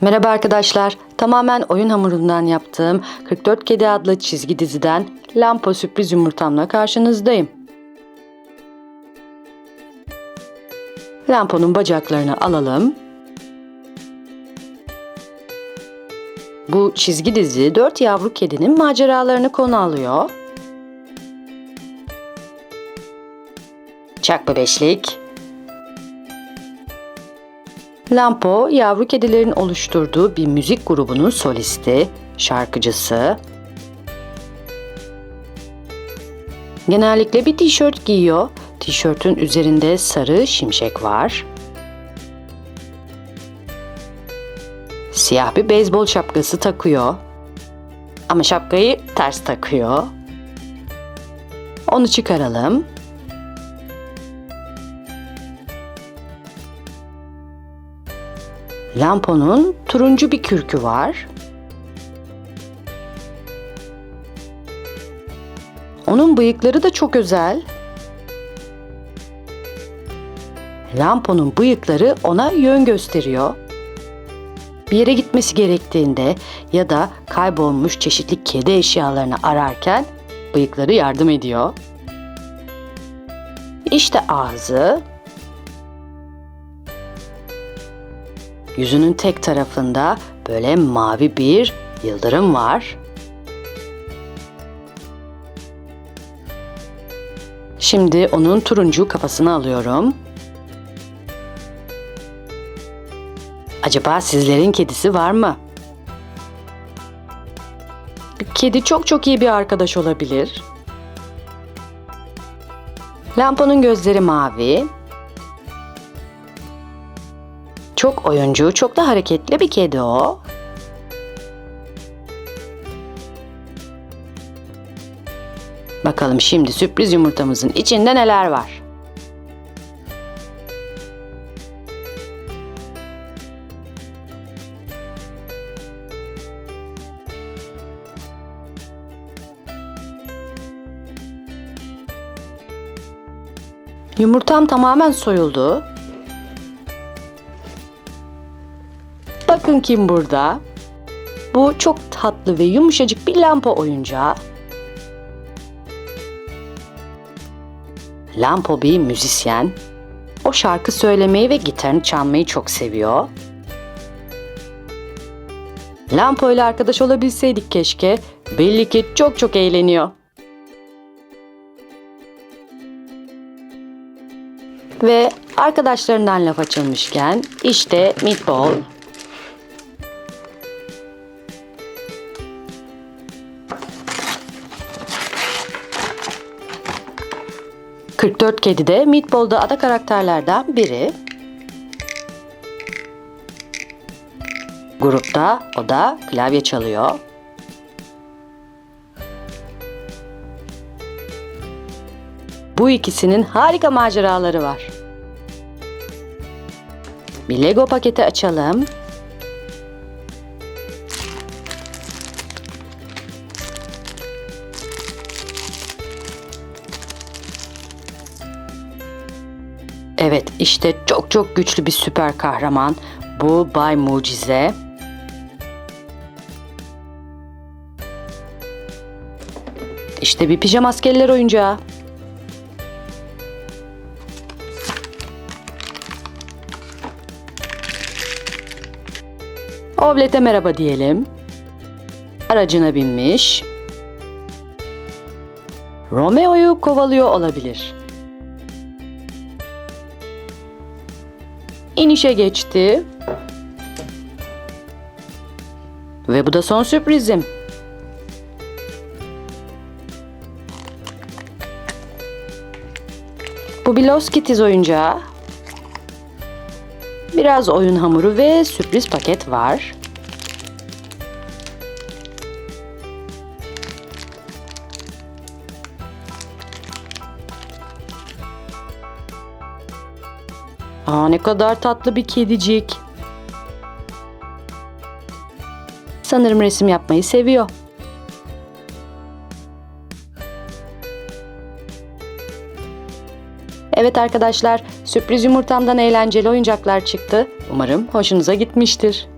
Merhaba arkadaşlar. Tamamen oyun hamurundan yaptığım 44 Kedi adlı çizgi diziden Lampo sürpriz yumurtamla karşınızdayım. Lampo'nun bacaklarını alalım. Bu çizgi dizi 4 yavru kedinin maceralarını konu alıyor. Çak bebeşlik. Lampo, yavru kedilerin oluşturduğu bir müzik grubunun solisti, şarkıcısı. Genellikle bir tişört giyiyor. Tişörtün üzerinde sarı şimşek var. Siyah bir beyzbol şapkası takıyor. Ama şapkayı ters takıyor. Onu çıkaralım. Lampo'nun turuncu bir kürkü var. Onun bıyıkları da çok özel. Lampo'nun bıyıkları ona yön gösteriyor. Bir yere gitmesi gerektiğinde ya da kaybolmuş çeşitli kedi eşyalarını ararken bıyıkları yardım ediyor. İşte ağzı, Yüzünün tek tarafında böyle mavi bir yıldırım var. Şimdi onun turuncu kafasını alıyorum. Acaba sizlerin kedisi var mı? Kedi çok çok iyi bir arkadaş olabilir. Lamponun gözleri mavi, çok oyuncu, çok da hareketli bir kedi o. Bakalım şimdi sürpriz yumurtamızın içinde neler var? Yumurtam tamamen soyuldu. Bakın kim burada. Bu çok tatlı ve yumuşacık bir lampa oyuncağı. Lampo bir müzisyen. O şarkı söylemeyi ve gitarını çalmayı çok seviyor. Lampo ile arkadaş olabilseydik keşke. Belli ki çok çok eğleniyor. Ve arkadaşlarından laf açılmışken işte Meatball, 44 Kedi de Meatball'da ada karakterlerden biri. Grupta o da klavye çalıyor. Bu ikisinin harika maceraları var. Bir Lego paketi açalım. Evet işte çok çok güçlü bir süper kahraman. Bu Bay Mucize. İşte bir pijama askerler oyuncağı. Ovlet'e merhaba diyelim. Aracına binmiş. Romeo'yu kovalıyor olabilir. İnişe geçti. Ve bu da son sürprizim. Bu bir Los Kitties oyuncağı. Biraz oyun hamuru ve sürpriz paket var. Aa ne kadar tatlı bir kedicik. Sanırım resim yapmayı seviyor. Evet arkadaşlar, sürpriz yumurtamdan eğlenceli oyuncaklar çıktı. Umarım hoşunuza gitmiştir.